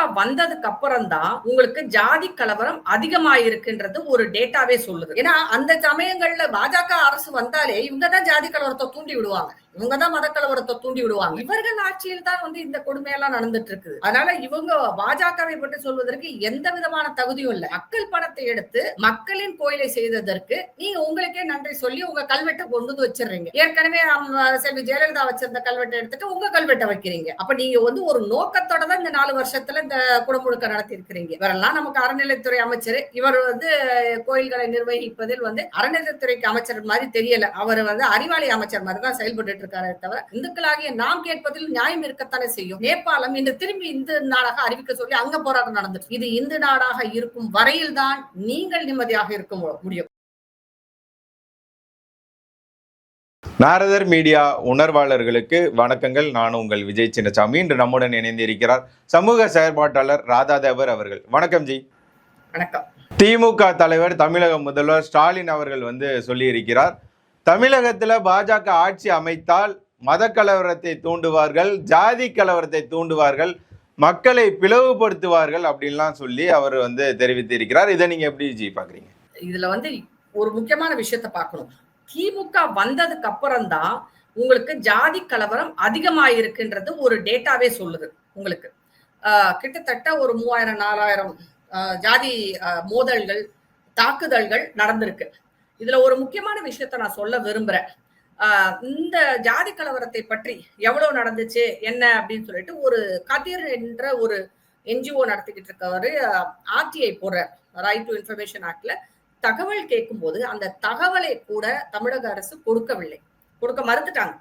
திமுக வந்ததுக்கு அப்புறம் தான் உங்களுக்கு ஜாதி கலவரம் அதிகமாயிருக்குன்றது ஒரு டேட்டாவே சொல்லுது. ஏன்னா அந்த சமயங்கள்ல பாஜக அரசு வந்தாலே இவங்க தான் ஜாதி கலவரத்தை தூண்டி விடுவாங்க. இவங்க தான் மத கலவரத்தை தூண்டி விடுவாங்க. இவர்கள் ஆட்சியில் தான் வந்து இந்த கொடுமையெல்லாம் நடந்துட்டு இருக்குது அதனால இவங்க பாஜகவை பற்றி சொல்வதற்கு எந்த விதமான தகுதியும் இல்லை. மக்கள் பணத்தை எடுத்து மக்களின் கோயிலை செய்ததற்கு நீங்க உங்களுக்கே நன்றி சொல்லி உங்க கல்வெட்டை கொண்டு வந்து வச்சிடுறீங்க. ஏற்கனவே செல்வி ஜெயலலிதா வச்சிருந்த கல்வெட்டை எடுத்துட்டு உங்க கல்வெட்டை வைக்கிறீங்க. அப்ப நீங்க வந்து ஒரு நோக்கத்தோட தான் இந்த நாலு வருஷத்துல இந்த குடமுழுக்க நடத்தி இருக்கிறீங்க இவரெல்லாம் நமக்கு அறநிலைத்துறை அமைச்சர். இவர் வந்து கோயில்களை நிர்வகிப்பதில் வந்து அறநிலைத்துறைக்கு அமைச்சர் மாதிரி தெரியல. அவர் வந்து அறிவாளி அமைச்சர் மாதிரி தான் செயல்பட்டு இருக்காரே தவிர இந்துக்களாகிய நாம் கேட்பதில் நியாயம் இருக்கத்தானே செய்யும். நேபாளம் இன்று திரும்பி இந்து நாடாக அறிவிக்க சொல்லி அங்க போராட்டம் நடந்துச்சு இது இந்து நாடாக இருக்கும் வரையில் தான் நீங்கள் நிம்மதியாக இருக்க முடியும். நாரதர் மீடியா உணர்வாளர்களுக்கு வணக்கங்கள். நான் உங்கள் விஜய் சின்னசாமி. இன்று நம்முடன் இணைந்திருக்கிறார் சமூக செயற்பாட்டாளர் ராதாதேவர் அவர்கள். வணக்கம் ஜி. வணக்கம். திமுக தலைவர் தமிழக முதல்வர் ஸ்டாலின் அவர்கள் வந்து சொல்லியிருக்கிறார். தமிழகத்தில் பாஜக ஆட்சி அமைத்தால் மத கலவரத்தை தூண்டுவார்கள் ஜாதி கலவரத்தை தூண்டுவார்கள் மக்களை பிளவுபடுத்துவார்கள் அப்படின்லாம் சொல்லி அவர் வந்து தெரிவித்திருக்கிறார். இதை நீங்க எப்படி ஜி பாக்குறீங்க? இதுல வந்து ஒரு முக்கியமான விஷயத்த பார்க்கணும். திமுக வந்ததுக்கு அப்புறம் தான் உங்களுக்கு ஜாதி கலவரம் அதிகமாயிருக்குன்றது ஒரு டேட்டாவே சொல்லுது உங்களுக்கு. கிட்டத்தட்ட ஒரு மூவாயிரம் நாலாயிரம் ஜாதி மோதல்கள் தாக்குதல்கள் நடந்திருக்கு. இதுல ஒரு முக்கியமான விஷயத்த நான் சொல்ல விரும்புறேன். இந்த ஜாதி கலவரத்தை பற்றி எவ்வளவு நடந்துச்சு என்ன அப்படின்னு சொல்லிட்டு ஒரு கதிர் என்ற ஒரு என்ஜிஓ நடத்திக்கிட்டு இருக்கவரு ஆர்டிஐ போடுறார். ரைட் டு இன்ஃபர்மேஷன் ஆக்ட்ல தகவல் கேட்கும்போது அந்த தகவலை கூட தமிழக அரசு கொடுக்கவில்லை. கொடுக்க மறுத்துட்டாங்க.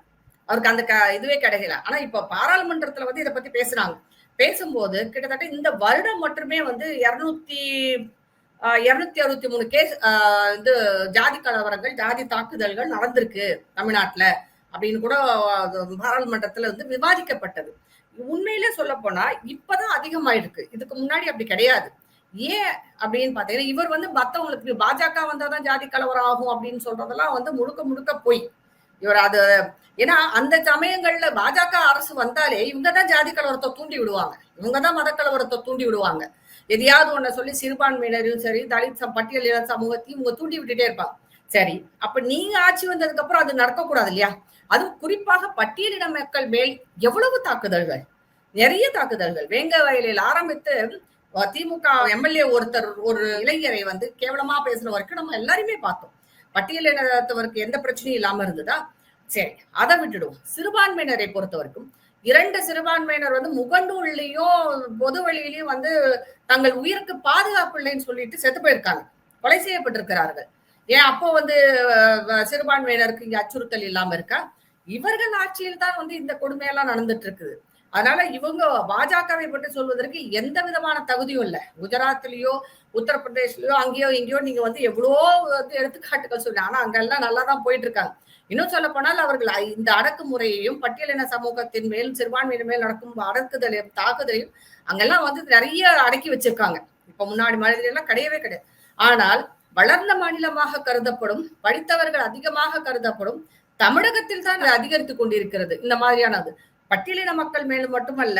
அவருக்கு அந்த க இதுவே கிடைக்கல. ஆனா இப்ப பாராளுமன்றத்துல வந்து இதை பத்தி பேசுறாங்க. பேசும்போது கிட்டத்தட்ட இந்த வருடம் மட்டுமே வந்து இருநூத்தி இருநூத்தி அறுபத்தி மூணு கேஸ் இது ஜாதி கலவரங்கள் ஜாதி தாக்குதல்கள் நடந்திருக்கு தமிழ்நாட்டுல அப்படின்னு கூட அஹ், பாராளுமன்றத்துல வந்து விவாதிக்கப்பட்டது. உண்மையிலே சொல்ல போனா இப்பதான் அதிகமாயிருக்கு. இதுக்கு முன்னாடி அப்படி கிடையாது. ஏன் அப்படின்னு பாத்தீங்கன்னா இவர் வந்து மத்தவங்களுக்கு பாஜக வந்தாதான் ஜாதி கலவரம் ஆகும் அப்படின்னு சொல்றதெல்லாம் வந்து முழுக்க முழுக்க பொய். இவர் அது ஏன்னா அந்த சமயங்கள்ல பாஜக அரசு வந்தாலே இவங்க தான் ஜாதி கலவரத்தை தூண்டி விடுவாங்க. இவங்க தான் மத கலவரத்தை தூண்டி விடுவாங்க. எதையாவது ஒண்ண சொல்லி சிறுபான்மையினரையும் சரி தலித் ச- பட்டியலின சமூகத்தையும் இவங்க தூண்டி விட்டுட்டே இருப்பாங்க. சரி அப்ப நீங்க ஆட்சி வந்ததுக்கு அப்புறம் அது நடக்கக்கூடாது இல்லையா? அதுவும் குறிப்பாக பட்டியலின மக்கள் மேல் எவ்வளவு தாக்குதல்கள்? நிறைய தாக்குதல்கள். வேங்க வயலில் ஆரம்பித்து திமுக எம்எல்ஏ ஒருத்தர் ஒரு இளைஞரை வந்து கேவலமா பேசுற வரைக்கும் நம்ம எல்லாருமே பார்த்தோம். பட்டியலினத்தவருக்கு எந்த பிரச்சனையும் இல்லாம இருந்ததா? சரி அதை விட்டுடுவோம். சிறுபான்மையினரை பொறுத்த வரைக்கும் இரண்டு சிறுபான்மையினர் வந்து முகநூல்லையும் பொது வழியிலையும் வந்து தங்கள் உயிருக்கு பாதுகாப்பு இல்லைன்னு சொல்லிட்டு செத்து போயிருக்காங்க. கொலை செய்யப்பட்டிருக்கிறார்கள். ஏன் அப்போ வந்து சிறுபான்மையினருக்கு இங்க அச்சுறுத்தல் இல்லாம இருக்கா? இவர்கள் ஆட்சியில் தான் வந்து இந்த கொடுமையெல்லாம் நடந்துட்டு இருக்குது அதனால இவங்க பாஜகவை பற்றி சொல்வதற்கு எந்த விதமான தகுதியும் இல்லை. குஜராத்லயோ உத்தரப்பிரதேஷ்லயோ அங்கேயோ இங்கேயோ நீங்க வந்து எவ்வளோ வந்து எடுத்துக்காட்டுகள் சொல்லி ஆனா அங்கெல்லாம் நல்லா தான் போயிட்டு இருக்காங்க இன்னும் சொல்ல போனால் அவர்கள் இந்த அடக்குமுறையையும் பட்டியலின சமூகத்தின் மேல் சிறுபான்மையின் மேல் நடக்கும் அடக்குதலையும் தாக்குதலையும் அங்கெல்லாம் வந்து நிறைய அடக்கி வச்சிருக்காங்க. இப்ப முன்னாடி மாதிரி எல்லாம் கிடையவே கிடையாது. ஆனால் வளர்ந்த மாநிலமாக கருதப்படும் படித்தவர்கள் அதிகமாக கருதப்படும் தமிழகத்தில் தான் அதிகரித்துக் அதிகரித்து கொண்டிருக்கிறது. இந்த மாதிரியானது. பட்டியலின மக்கள் மேலும் மட்டுமல்ல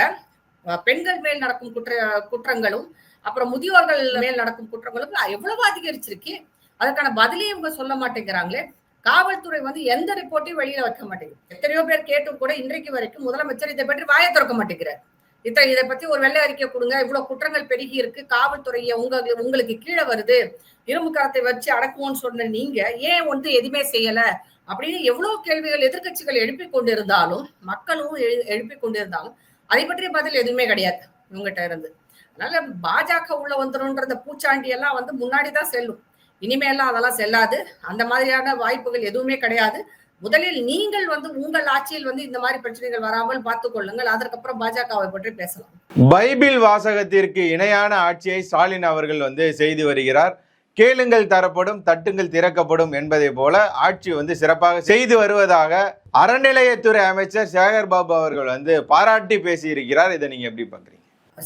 பெண்கள் மேல் நடக்கும் குற்ற குற்றங்களும் அப்புறம் முதியோர்கள் மேல் நடக்கும் குற்றங்களுக்கு எவ்வளவு அதிகரிச்சிருக்கு அதற்கான பதிலையும் இவங்க சொல்ல மாட்டேங்கிறாங்களே. காவல்துறை வந்து எந்த ரிப்போர்ட்டையும் வெளியில வைக்க மாட்டேங்குது. எத்தனையோ பேர் கேட்டும் கூட இன்றைக்கு வரைக்கும் முதலமைச்சர் இதை பற்றி வாயை திறக்க மாட்டேங்கிறார். இத்த இதை பத்தி ஒரு வெள்ளை அறிக்கை கொடுங்க இவ்வளவு குற்றங்கள் பெருகி இருக்கு காவல்துறைய உங்க உங்களுக்கு கீழே வருது இரும்பு கரத்தை வச்சு அடக்குவோம்னு சொன்ன நீங்க ஏன் வந்து எதுவுமே செய்யல? அப்படின்னு எவ்வளவு கேள்விகள் எதிர்க்கட்சிகள் எழுப்பி கொண்டிருந்தாலும் மக்களும் எழு- எழுப்பி கொண்டிருந்தாலும் அதை பற்றிய பதில் எதுவுமே கிடையாது இவங்ககிட்ட இருந்து. அதனால பாஜக உள்ள வந்துடும்ன்றத பூச்சாண்டி எல்லாம் வந்து முன்னாடி தான் செல்லும். இனிமேலாம் அதெல்லாம் செல்லாது. அந்த மாதிரியான வாய்ப்புகள் எதுவுமே கிடையாது. முதலில் நீங்கள் வந்து உங்கள் ஆட்சியில் வந்து இந்த மாதிரி பிரச்சனைகள் வராமல் பார்த்துக் கொள்ளுங்கள். அதற்கப்புறம் பாஜகவை பற்றி பேசலாம். பைபிள் வாசகத்திற்கு இணையான ஆட்சியை ஸ்டாலின் அவர்கள் வந்து செய்து வருகிறார். கேளுங்கள் தரப்படும் தட்டுங்கள் திறக்கப்படும் என்பதை போல ஆட்சி வந்து சிறப்பாக செய்து வருவதாக அறநிலையத்துறை அமைச்சர் சேகர் பாபு அவர்கள் வந்து பாராட்டி பேசியிருக்கிறார். இதை நீங்க எப்படி பாக்குறீங்க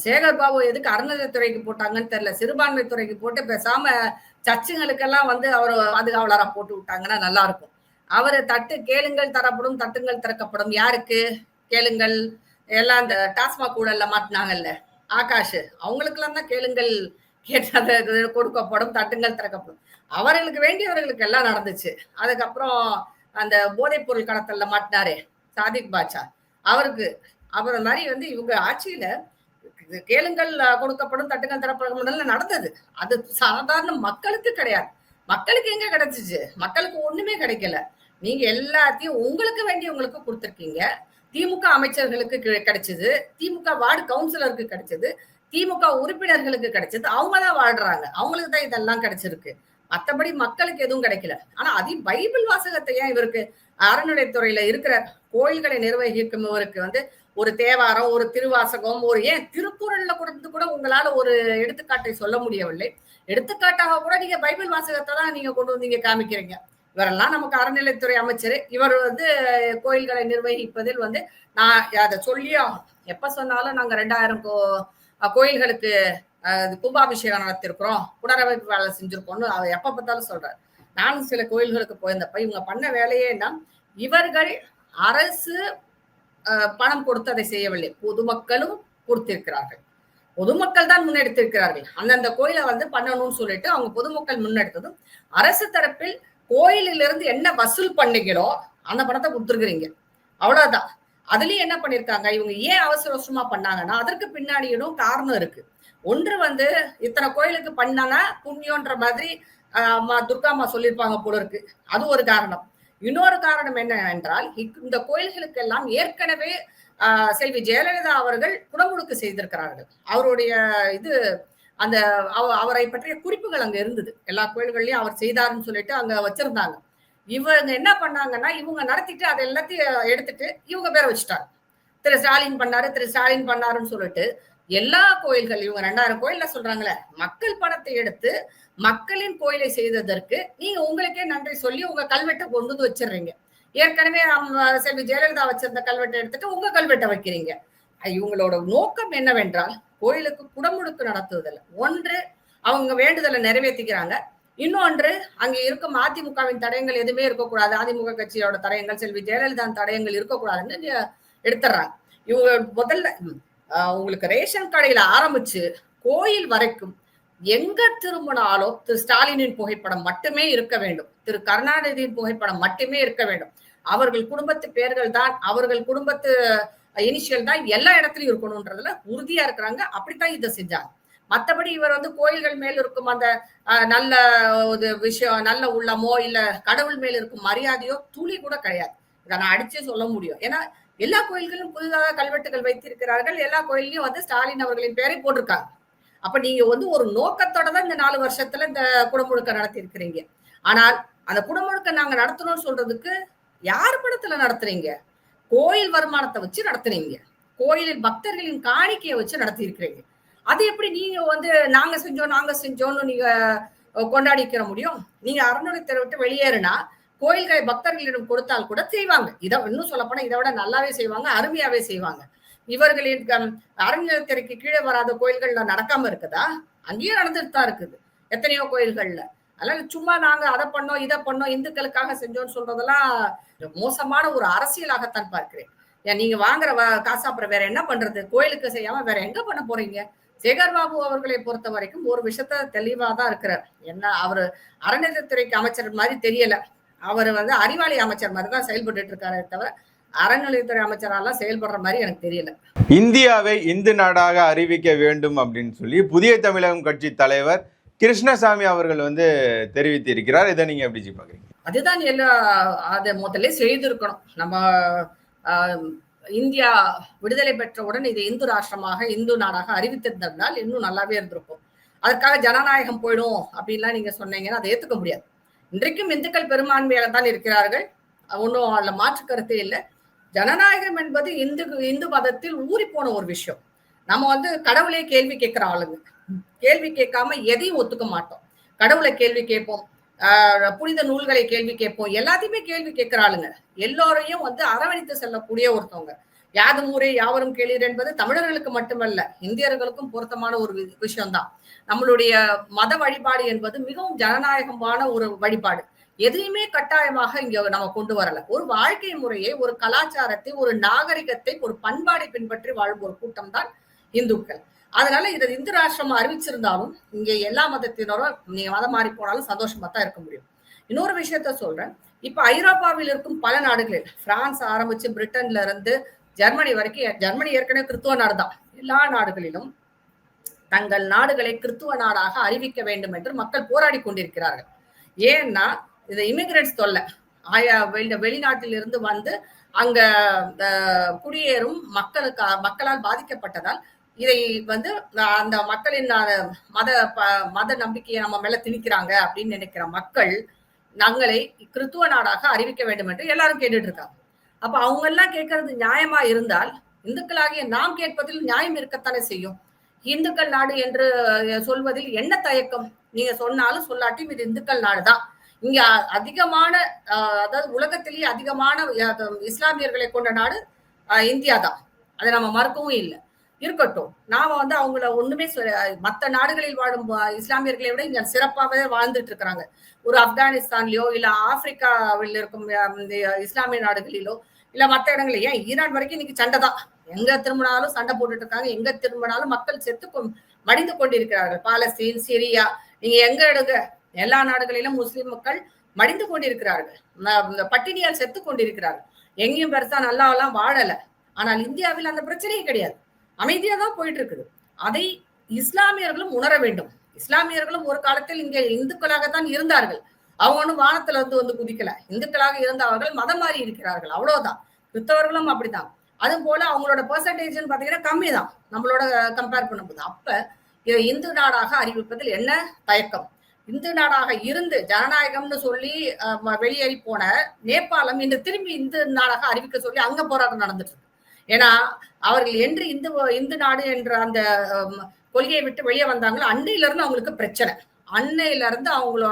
சேகர் பாபு எதுக்கு அறநிலையத்துறைக்கு போட்டாங்கன்னு தெரியல. சிறுபான்மை துறைக்கு போட்டு பேசாம சர்ச்சுங்களுக்கெல்லாம் வந்து அவர் பாதுகாவலராக போட்டு விட்டாங்கன்னா நல்லா இருக்கும் அவர் தட்டு கேளுங்கள் தரப்படும் தட்டுங்கள் திறக்கப்படும். யாருக்கு? கேளுங்கள். எல்லாம் இந்த டாஸ்மாக் ஊழல்ல மாட்டினாங்கல்ல. ஆகாஷ். அவங்களுக்கெல்லாம் தான் கேளுங்கள் கேட்டது கொடுக்கப்படும் தட்டுங்கள் திறக்கப்படும். அவர்களுக்கு வேண்டியவர்களுக்கு எல்லாம் நடந்துச்சு. அதுக்கப்புறம் அந்த போதைப் பொருள் கடத்தல்ல மாட்டினாரே சாதிக் பாட்சா அவருக்கு அப்புறம் மாதிரி வந்து இவங்க ஆட்சியில கேளுங்கள் கொடுக்கப்படும் தட்டுங்கள் திறப்படும் நடந்தது. அது சாதாரண மக்களுக்கு கிடையாது. மக்களுக்கு எங்க கிடைச்சிச்சு? மக்களுக்கு ஒண்ணுமே கிடைக்கல. நீங்க எல்லாத்தையும் உங்களுக்கு வேண்டியவங்களுக்கு கொடுத்துருக்கீங்க. திமுக அமைச்சர்களுக்கு கிடைச்சது. திமுக வார்டு கவுன்சிலருக்கு கிடைச்சது. திமுக உறுப்பினர்களுக்கு கிடைச்சது. அவங்க தான் வாழ்றாங்க அவங்களுக்கு தான் இதெல்லாம் கிடைச்சிருக்கு. மத்தபடி மக்களுக்கு எதுவும் கிடைக்கல. ஆனா அதே பைபிள் வாசகத்தை ஏன் இவருக்கு அறநிலைத்துறையில இருக்கிற கோயில்களை நிர்வகிக்கும் இவருக்கு வந்து ஒரு தேவாரம் ஒரு திருவாசகம் ஒரு ஏன் திருக்குறள்ல கொடுத்து கூட உங்களால ஒரு எடுத்துக்காட்டை சொல்ல முடியவில்லை. எடுத்துக்காட்டாக கூட நீங்க பைபிள் வாசகத்தை தான் நீங்க கொண்டு வந்தீங்க காமிக்கிறீங்க. இவரெல்லாம் நமக்கு அறநிலைத்துறை அமைச்சர். இவர் வந்து கோயில்களை நிர்வகிப்பதில் வந்து நான் அதை சொல்லியே எப்ப சொன்னாலும் நாங்க ரெண்டாயிரம் கோ கோயில்களுக்கு இது கும்பாபிஷேகம் நடத்திருக்கிறோம் புனரமைப்பு வேலை செஞ்சிருக்கோம்னு அவர் எப்ப பார்த்தாலும் சொல்றாரு. நானும் சில கோயில்களுக்கு போயிருந்தப்ப இவங்க பண்ண வேலையே என்ன இவர்கள் அரசு பணம் கொடுத்து அதை செய்யவில்லை. பொதுமக்களும் கொடுத்திருக்கிறார்கள். பொதுமக்கள் தான் முன்னெடுத்திருக்கிறார்கள். அந்தந்த கோயிலை வந்து பண்ணணும்னு சொல்லிட்டு அவங்க பொதுமக்கள் முன்னெடுத்ததும் அரசு தரப்பில் கோயிலிலிருந்து என்ன வசூல் பண்ணீங்களோ அந்த பணத்தை கொடுத்துருக்குறீங்க. அவ்வளவுதான். அதுலயும் என்ன பண்ணிருக்காங்க? இவங்க ஏன் அவசர அவசரமா பண்ணாங்கன்னா அதற்கு பின்னாடியும் காரணம் இருக்கு. ஒன்று வந்து இத்தனை கோயிலுக்கு பண்ணனா புண்ணியன்ற மாதிரி ஆஹ், அம்மா துர்கா அம்மா சொல்லியிருப்பாங்க போல இருக்கு. அது ஒரு காரணம். இன்னொரு காரணம் என்ன என்றால் இந்த கோயில்களுக்கெல்லாம் ஏற்கனவே ஆஹ், செல்வி ஜெயலலிதா அவர்கள் குடமுழுக்கு செய்திருக்கிறார்கள். அவருடைய இது அந்த அவ- அவரை பற்றிய குறிப்புகள் அங்க இருந்தது. எல்லா கோயில்கள்லயும் அவர் செய்தாருன்னு சொல்லிட்டு அங்க வச்சிருந்தாங்க. இவங்க என்ன பண்ணாங்கன்னா இவங்க நடத்திட்டு அதை எல்லாத்தையும் எடுத்துட்டு இவங்க பேரை வச்சுட்டாங்க. திரு ஸ்டாலின் பண்ணாரு திரு ஸ்டாலின் பண்ணாருன்னு சொல்லிட்டு எல்லா கோயில்கள் இவங்க ரெண்டாயிரம் கோயில்ல சொல்றாங்களே மக்கள் பணத்தை எடுத்து மக்களின் கோயிலை செய்ததற்கு நீங்க உங்களுக்கே நன்றி சொல்லி உங்க கல்வெட்டை கொண்டு வந்து வச்சிடுறீங்க. ஏற்கனவே செல்வி ஜெயலலிதா வச்சிருந்த கல்வெட்டை எடுத்துட்டு உங்க கல்வெட்டை வைக்கிறீங்க. இவங்களோட நோக்கம் என்னவென்றால் கோயிலுக்கு குடமுழுக்கு நடத்துவதில்லை. ஒன்று அவங்க வேண்டுதலை நிறைவேற்றிக்கிறாங்க. இன்னொன்று அங்க இருக்கும் அதிமுகவின் தடயங்கள் எதுவுமே இருக்கக்கூடாது. அதிமுக கட்சியோட தடயங்கள் செல்வி ஜெயலலிதா தடயங்கள் இருக்கக்கூடாதுன்னு எடுத்துடுறாங்க. இவங்க முதல்ல உங்களுக்கு ரேஷன் கடையில ஆரம்பிச்சு கோயில் வரைக்கும் எங்க திரும்பினாலும் திரு ஸ்டாலினின் புகைப்படம் மட்டுமே இருக்க வேண்டும். திரு கருணாநிதியின் புகைப்படம் மட்டுமே இருக்க வேண்டும். அவர்கள் குடும்பத்து பேர்கள் தான் அவர்கள் குடும்பத்து இனிஷியல் தான் எல்லா இடத்துலயும் இருக்கணும்ன்றதுல உறுதியா இருக்கிறாங்க. அப்படித்தான் இதை செஞ்சாங்க. மத்தபடி இவர் வந்து கோயில்கள் மேல் இருக்கும் அந்த நல்ல ஒரு விஷயம் நல்ல உள்ளமோ இல்ல கடவுள் மேல் இருக்கும் மரியாதையோ துளி கூட கிடையாது. இதை நான் அடிச்சே சொல்ல முடியும். ஏன்னா எல்லா கோயில்களும் புதிதாக கல்வெட்டுகள் வைத்திருக்கிறார்கள். எல்லா கோயிலையும் வந்து ஸ்டாலின் அவர்களின் பேரை போட்டிருக்காங்க. அப்ப நீங்க வந்து ஒரு நோக்கத்தோட தான் இந்த நாலு வருஷத்துல இந்த குடமுழுக்க நடத்தி இருக்கிறீங்க ஆனால் அந்த குடமுழுக்க நாங்க நடத்தணும்னு சொல்றதுக்கு யார் படத்துல நடத்துறீங்க? கோயில் வருமானத்தை வச்சு நடத்துறீங்க. கோயிலில் பக்தர்களின் காணிக்கையை வச்சு நடத்தி இருக்கிறீங்க அது எப்படி நீங்க வந்து நாங்க செஞ்சோம் நாங்க செஞ்சோம்னு நீங்க கொண்டாடிக்கிற முடியும்? நீங்க அறநிலை விட்டு வெளியேறுனா கோயில்களை பக்தர்களிடம் கொடுத்தால் கூட செய்வாங்க. இதை இன்னும் சொல்லப்போனா இதை விட நல்லாவே செய்வாங்க அருமையாவே செய்வாங்க. இவர்களின் அறநிலையத்திற்கு கீழே வராத கோயில்கள்ல நடக்காம இருக்குதா? அங்கேயும் நடந்துட்டு தான் இருக்குது. எத்தனையோ கோயில்கள்ல. அதனால சும்மா நாங்க அதை பண்ணோம் இதை பண்ணோம் இந்துக்களுக்காக செஞ்சோம்னு சொல்றதெல்லாம் மோசமான ஒரு அரசியலாகத்தான் பார்க்கிறேன். ஏன் நீங்க வாங்குற காசு அப்புறம் வேற என்ன பண்றது? கோயிலுக்கு செய்யாம வேற எங்க பண்ண போறீங்க? சேகர் பாபு அவர்களை பொறுத்த வரைக்கும் ஒரு விஷயத்த தெளிவாதான் இருக்கிறார். என்ன அவரு அறநிலையத்துறைக்கு அமைச்சர் மாதிரி தெரியல. அவர் வந்து அறிவாளி அமைச்சர் மாதிரி தான் செயல்பட்டு இருக்காரே தவிர அறநிலையத்துறை அமைச்சராலாம் செயல்படுற மாதிரி எனக்கு தெரியல. இந்தியாவை இந்து நாடாக அறிவிக்க வேண்டும் அப்படின்னு சொல்லி புதிய தமிழகம் கட்சி தலைவர் கிருஷ்ணசாமி அவர்கள் வந்து தெரிவித்திருக்கிறார். இதை நீங்க எப்படி பாக்குறீங்க? அதுதான் எல்லா அதை முதல்ல செய்திருக்கணும். நம்ம இந்தியா விடுதலை பெற்றவுடன் இது இந்து ராஷ்டிரமாக இந்து நாடாக அறிவித்திருந்தால் இன்னும் நல்லாவே இருந்திருக்கும். அதற்காக ஜனநாயகம் போயிடும் அப்படின்லாம் நீங்க சொன்னீங்கன்னா அதை ஏத்துக்க முடியாது. இன்றைக்கும் இந்துக்கள் பெரும்பான்மையாக தான் இருக்கிறார்கள். ஒன்றும் அதில் மாற்று கருத்தே இல்லை. ஜனநாயகம் என்பது இந்து இந்து மதத்தில் ஊறி போன ஒரு விஷயம். நம்ம வந்து கடவுளே கேள்வி கேட்கிற ஆளுங்க. கேள்வி கேட்காம எதையும் ஒத்துக்க மாட்டோம். கடவுளை கேள்வி கேட்போம். புனித நூல்களை கேள்வி கேட்போம். எல்லாத்தையுமே கேள்வி கேட்கிற ஆளுங்க. எல்லோரையும் வந்து அரவணைத்து செல்லக்கூடிய ஒருத்தவங்க. யாதும் ஊரே யாவரும் கேளீர் என்பது தமிழர்களுக்கு மட்டுமல்ல இந்தியர்களுக்கும் பொருத்தமான ஒரு வி- விஷயம்தான். நம்மளுடைய மத வழிபாடு என்பது மிகவும் ஜனநாயகமான ஒரு வழிபாடு. எதையுமே கட்டாயமாக இங்க நம்ம கொண்டு வரல. ஒரு வாழ்க்கை முறையை ஒரு கலாச்சாரத்தை ஒரு நாகரிகத்தை ஒரு பண்பாடை பின்பற்றி வாழும் ஒரு கூட்டம் தான் இந்துக்கள். அதனால இதை இந்து ராஷ்டிரம் அறிவிச்சிருந்தாலும் இங்க எல்லா மதத்தினரும் நீங்க மதம் மாறி போனாலும் சந்தோஷமா தான் இருக்க முடியும். இன்னொரு விஷயத்த சொல்றேன். இப்ப ஐரோப்பாவில் இருக்கும் பல நாடுகளில் பிரான்ஸ் ஆரம்பிச்சு பிரிட்டன்ல இருந்து ஜெர்மனி வரைக்கும் ஜெர்மனி ஏற்கனவே கிறித்துவ நாடு தான். எல்லா நாடுகளிலும் தங்கள் நாடுகளை கிறித்துவ நாடாக அறிவிக்க வேண்டும் என்று மக்கள் போராடி கொண்டிருக்கிறார்கள். ஏன்னா இந்த இமிகிரண்ட்ஸ் தொல்லை. ஆயா வெளி வெளிநாட்டில் இருந்து வந்து அங்க குடியேறும் மக்களுக்கு மக்களால் பாதிக்கப்பட்டதால் இதை வந்து அந்த மக்களின் மத ப- மத நம்பிக்கையை நம்ம மேல திணிக்கிறாங்க அப்படின்னு நினைக்கிற மக்கள் நாங்களை கிறித்துவ நாடாக அறிவிக்க வேண்டும் என்று எல்லாரும் கேட்டுட்டு இருக்காங்க. அப்ப அவங்க எல்லாம் கேட்கறது நியாயமா இருந்தால் இந்துக்களாகிய நாம் கேட்பதில் நியாயம் இருக்கத்தானே செய்யும். இந்துக்கள் நாடு என்று சொல்வதில் என்ன தயக்கம்? நீங்க சொன்னாலும் சொல்லாட்டியும் இது இந்துக்கள் நாடு தான் இங்க அதிகமான அதாவது உலகத்திலேயே அதிகமான இஸ்லாமியர்களை கொண்ட நாடு இந்தியா தான் அதை நம்ம மறுக்கவும் இல்லை. இருக்கட்டும். நாம வந்து அவங்கள ஒண்ணுமே மற்ற நாடுகளில் வாழும் இஸ்லாமியர்களை விட இங்க சிறப்பாகவே வாழ்ந்துட்டு இருக்கிறாங்க. ஒரு ஆப்கானிஸ்தான்லயோ இல்ல ஆப்பிரிக்காவில் இருக்கும் இஸ்லாமிய நாடுகளிலோ இல்ல மத்த இடங்களில் ஏன் ஈரான் வரைக்கும் இன்னைக்கு சண்டை தான். எங்க திரும்பினாலும் சண்டை போட்டுட்டு இருக்காங்க எங்க திரும்பினாலும் மக்கள் செத்து கொ- மடிந்து கொண்டிருக்கிறார்கள். பாலஸ்தீன் சிரியா நீங்க எங்க எடுங்க எல்லா நாடுகளிலும் முஸ்லிம் மக்கள் மடிந்து கொண்டிருக்கிறார்கள். இந்த பட்டினியால் செத்து கொண்டிருக்கிறார்கள். எங்கேயும் பெருசா நல்லாவெல்லாம் வாழல. ஆனால் இந்தியாவில் அந்த பிரச்சனையே கிடையாது. அமைதியா தான் போயிட்டு இருக்குது அதை இஸ்லாமியர்களும் உணர வேண்டும். இஸ்லாமியர்களும் ஒரு காலத்தில் இங்கே இந்துக்களாகத்தான் இருந்தார்கள். அவங்க ஒன்றும் வானத்துல இருந்து வந்து குதிக்கல. இந்துக்களாக இருந்தவர்கள் மதம் மாறி இருக்கிறார்கள். அவ்வளவுதான். கிறிஸ்தவர்களும் அப்படிதான் அது போல அவங்களோட பெர்சன்டேஜ்னு பாத்தீங்கன்னா கம்மி தான் நம்மளோட கம்பேர் பண்ணும்போது. அப்ப இந்து நாடாக அறிவிப்பதில் என்ன தயக்கம்? இந்து நாடாக இருந்து ஜனநாயகம்னு சொல்லி அஹ், வெளியேறி போன நேபாளம் இன்று திரும்பி இந்து நாடாக அறிவிக்க சொல்லி அங்க போராட்டம் நடந்துட்டு இருக்கு. ஏன்னா அவர்கள் என்று இந்து இந்து நாடு என்ற அந்த கொள்கையை விட்டு வெளியே வந்தாங்களோ அன்னையில இருந்து அவங்களுக்கு பிரச்சனை. அன்னையில இருந்து அவங்கள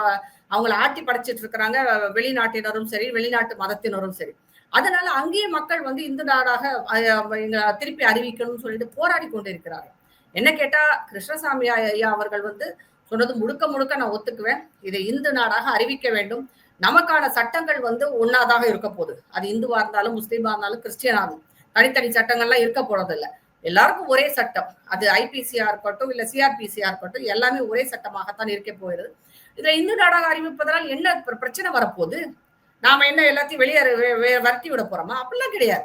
அவங்கள ஆட்டி படைச்சிட்டு இருக்கிறாங்க வெளிநாட்டினரும் சரி வெளிநாட்டு மதத்தினரும் சரி. அதனால அங்கேயே மக்கள் வந்து இந்து நாடாக திருப்பி அறிவிக்கணும்னு சொல்லிட்டு போராடி கொண்டிருக்கிறார்கள். என்ன கேட்டா கிருஷ்ணசாமி ஐயா அவர்கள் வந்து சொன்னது முழுக்க முழுக்க நான் ஒத்துக்குவேன். இதை இந்து நாடாக அறிவிக்க வேண்டும். நமக்கான சட்டங்கள் வந்து ஒன்னாதாக இருக்க போகுது. அது இந்துவா இருந்தாலும் முஸ்லீமா இருந்தாலும் கிறிஸ்டியனாகும் தனித்தனி சட்டங்கள்லாம் இருக்க போறது எல்லாருக்கும் ஒரே சட்டம். அது ஐபிசியா இருக்கட்டும் இல்ல சிஆர்பிசியா இருக்கட்டும் எல்லாமே ஒரே சட்டமாகத்தான் இருக்க போயிருது இதுல இந்து நாடாக அறிவிப்பதனால் என்ன பிரச்சனை வரப்போகுது? நாம என்ன எல்லாத்தையும் வெளியே வெ- விட போறோமா? அப்படிலாம் கிடையாது.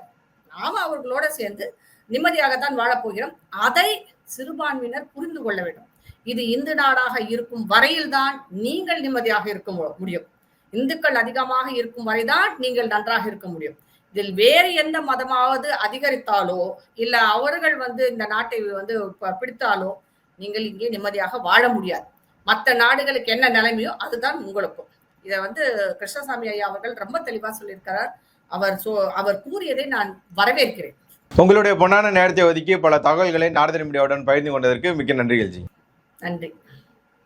நாம அவர்களோட சேர்ந்து நிம்மதியாகத்தான் வாழப்போகிறோம் அதை சிறுபான்மையினர் புரிந்து கொள்ள வேண்டும். இது இந்து நாடாக இருக்கும் வரையில்தான் நீங்கள் நிம்மதியாக இருக்க முடியும். இந்துக்கள் அதிகமாக இருக்கும் வரைதான் நீங்கள் நன்றாக இருக்க முடியும். இதில் வேறு எந்த மதமாவது அதிகரித்தாலோ இல்ல அவர்கள் வந்து இந்த நாட்டை வந்து ப- பிடித்தாலோ நீங்கள் இங்கே நிம்மதியாக வாழ முடியாது. மற்ற நாடுகளுக்கு என்ன நிலைமையோ அதுதான் உங்களுக்கும் இதை வந்து கிருஷ்ணசாமி ஐயா அவர்கள் ரொம்ப தெளிவா சொல்லியிருக்கிறார். அவர் சோ அவர் கூறியதை நான் வரவேற்கிறேன். உங்களுடைய பொன்னான நேரத்தை ஒதுக்கி பல தகவல்களை நாரதன் மீடியாவுடன் பகிர்ந்து கொண்டதற்கு மிக்க நன்றிகள் ஜி நன்றி.